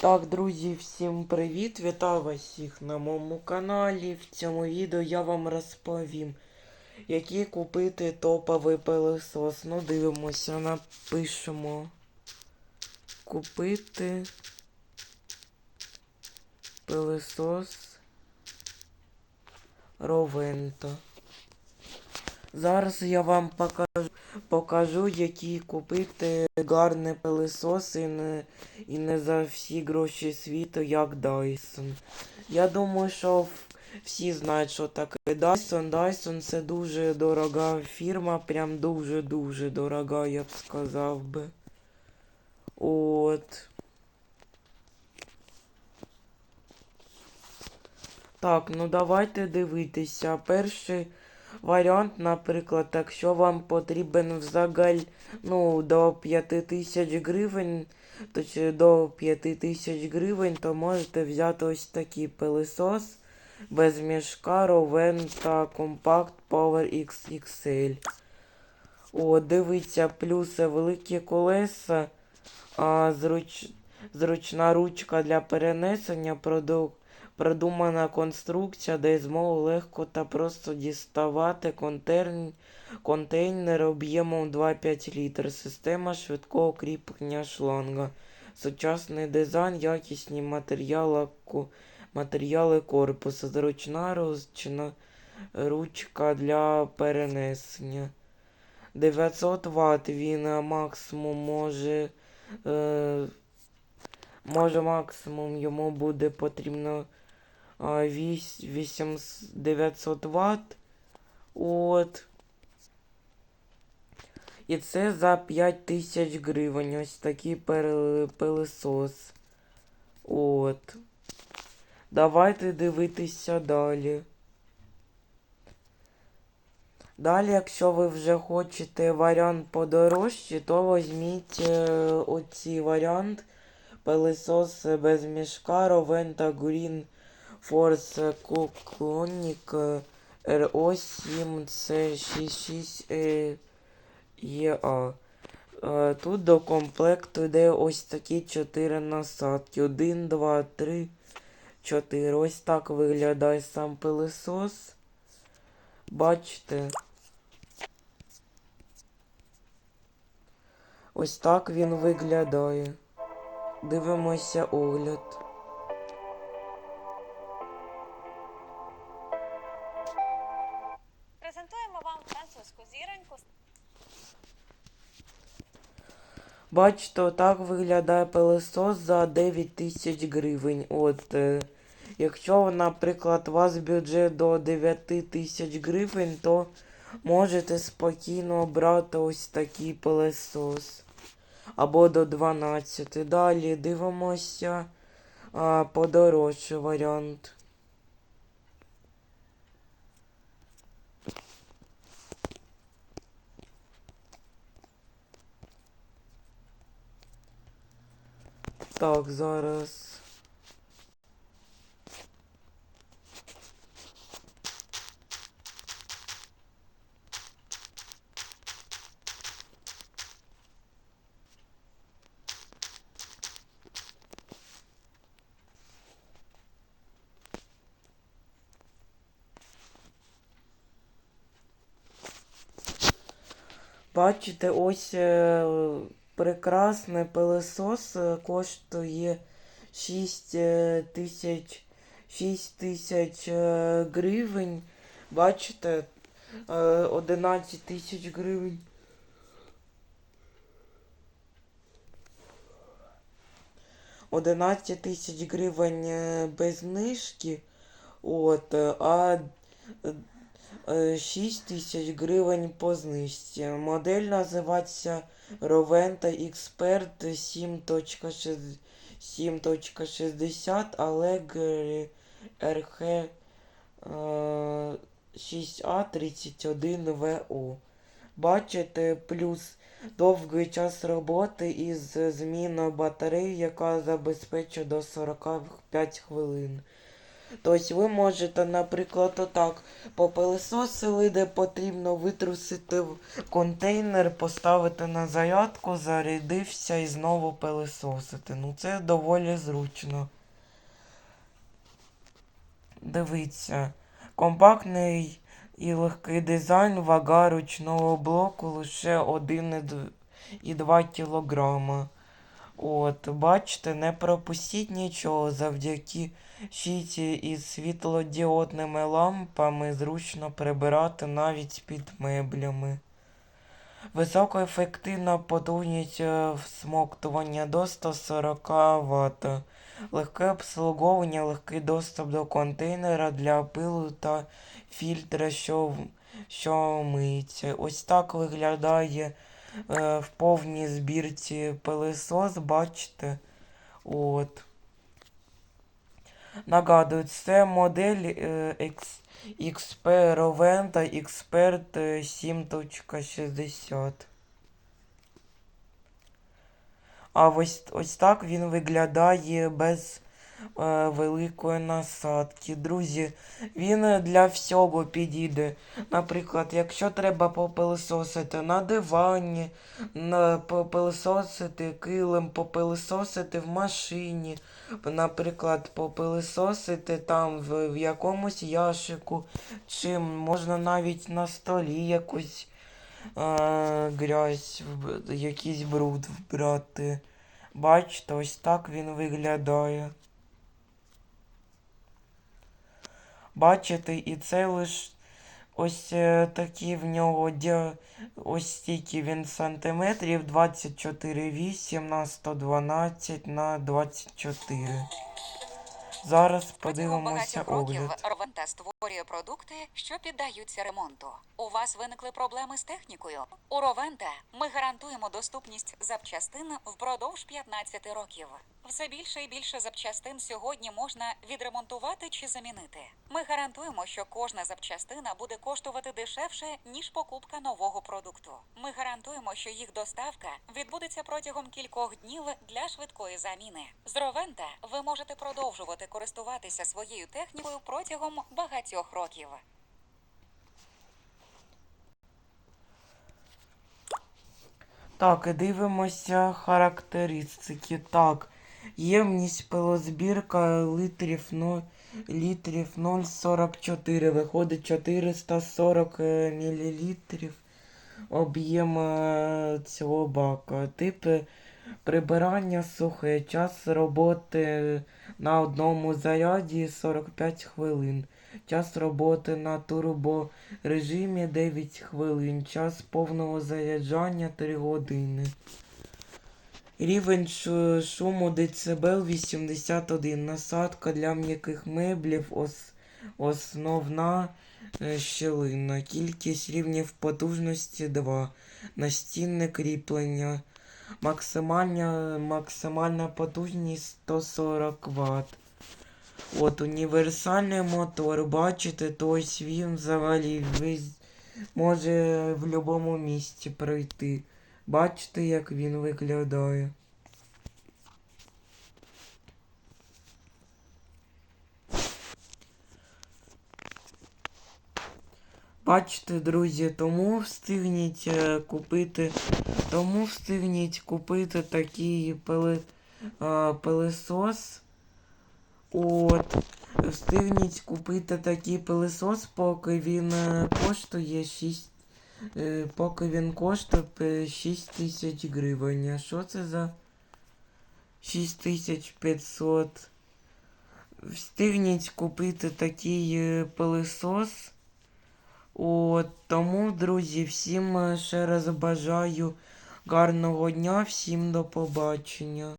Так, друзі, всім привіт! Вітаю вас всіх на моєму каналі. В цьому відео я вам розповім, який купити топовий пилосос. Ну, дивимося, напишемо. Купити пилосос Ровента. Зараз я вам покажу, покажу які купити гарні пилососи і не, і не за всі гроші світу, як Dyson. Я думаю, що всі знають, що таке Dyson. Dyson це дуже дорога фірма, прям дуже-дуже дорога, я б сказав би. От. Так, ну давайте дивитися. Перший варіант, наприклад, якщо вам потрібен взагалі ну, до 5 тисяч гривень, то чи до 5 тисяч гривень, то можете взяти ось такий пилисос без мішка Roventa Compact Power XXL. О, дивіться, плюси великі колеса, а, зруч... зручна ручка для перенесення, проду... продумана конструкція, де змогу легко та просто діставати контейн... контейнер об'ємом 2,5 літр, система швидкого кріплення шланга, сучасний дизайн, якісні матеріали, матеріали корпусу, зручна ручна ручка для перенесення. 900 Вт він максимум може. Е, може максимум йому буде потрібно 8, 900 Вт. От. І це за 5000 гривень. Ось такий пилисос. От. Давайте дивитися далі. Далі, якщо ви вже хочете варіант подорожче, то візьміть е, оцей варіант пилисос без мішка Roventa Green Force Clonic RO7C66 EA. Е, Тут до комплекту йде ось такі 4 насадки. 1, 2, 3, 4. Ось так виглядає сам пилисос. Бачите? Ось так він виглядає. Дивимося огляд. Французьку зіроньку Бачите, отак виглядає пилосос за 9 тисяч гривень. От, е, якщо, наприклад, у вас бюджет до 9 тисяч гривень, то можете спокійно брати ось такий пилосос. Або до 12. Далі дивимося а, подорожчий варіант. Так, зараз. Бачите, ось е, прекрасний пилосос е, коштує 6 е, тисяч 6 тисяч е, гривень. Бачите, е, 11 тисяч гривень. Одинадцять тисяч гривень без знижки. От, а 6 тисяч гривень по знижці. Модель називається Roventa Expert 7.60 Allegri RH 6A31VO. Бачите, плюс довгий час роботи із зміною батареї, яка забезпечує до 45 хвилин. Тобто ви можете, наприклад, отак попилисосили, де потрібно витрусити в контейнер, поставити на зарядку, зарядився і знову пилисосити. Ну це доволі зручно. Дивіться, компактний і легкий дизайн, вага ручного блоку лише 1,2 кг. От, бачите, не пропустіть нічого завдяки щиті із світлодіодними лампами зручно прибирати навіть під меблями. Високоефективна потужність е, всмоктування до 140 Вт. Легке обслуговування, легкий доступ до контейнера для пилу та фільтра, що, що миється. Ось так виглядає в повній збірці пилисос, бачите. От. Нагадую, це модель е, XP Roventa Expert е, 7.60. А ось, ось так він виглядає без е, великої насадки. Друзі, він е, для всього підійде. Наприклад, якщо треба попилисосити на дивані, попилисосити килим, попилисосити в машині, наприклад, попилисосити там в, в якомусь ящику, чи можна навіть на столі якусь е, грязь, якийсь бруд вбрати. Бачите, ось так він виглядає. Бачите, і це лиш ось е, такі в нього дя... ось стільки він сантиметрів 24,8 на 112 на 24. Зараз подивимося огляд. Ровента продукти, що піддаються ремонту. У вас виникли проблеми з технікою? У Ровента ми гарантуємо доступність запчастин впродовж 15 років. Все більше і більше запчастин сьогодні можна відремонтувати чи замінити. Ми гарантуємо, що кожна запчастина буде коштувати дешевше ніж покупка нового продукту. Ми гарантуємо, що їх доставка відбудеться протягом кількох днів для швидкої заміни. З Ровента ви можете продовжувати користуватися своєю технікою протягом багатьох років. Так, дивимося характеристики. Так, ємність пилозбірка літрів 0, літрів 0,44. Виходить 440 е, мілілітрів об'єм е, цього бака. Типи прибирання сухе. Час роботи на одному заряді 45 хвилин. Час роботи на турбо режимі 9 хвилин. Час повного заряджання 3 години. Рівень шуму децибел 81. Насадка для м'яких меблів. Ос- основна е, щілина. Кількість рівнів потужності 2. Настінне кріплення. Максимальна, максимальна потужність 140 Вт. От універсальний мотор, бачите, то ось він взагалі весь може в будь-якому місці пройти. Бачите, як він виглядає. Бачите, друзі, тому встигніть е, купити, тому встигніть купити такий пили, е, пилисос. От. Встигніть купити такий пилисос, поки він е, коштує 6. е, Поки він коштує 6 тисяч гривень. А що це за 6500? Встигніть купити такий е, пилисос. От, тому, друзі, всім е, ще раз бажаю гарного дня, всім до побачення.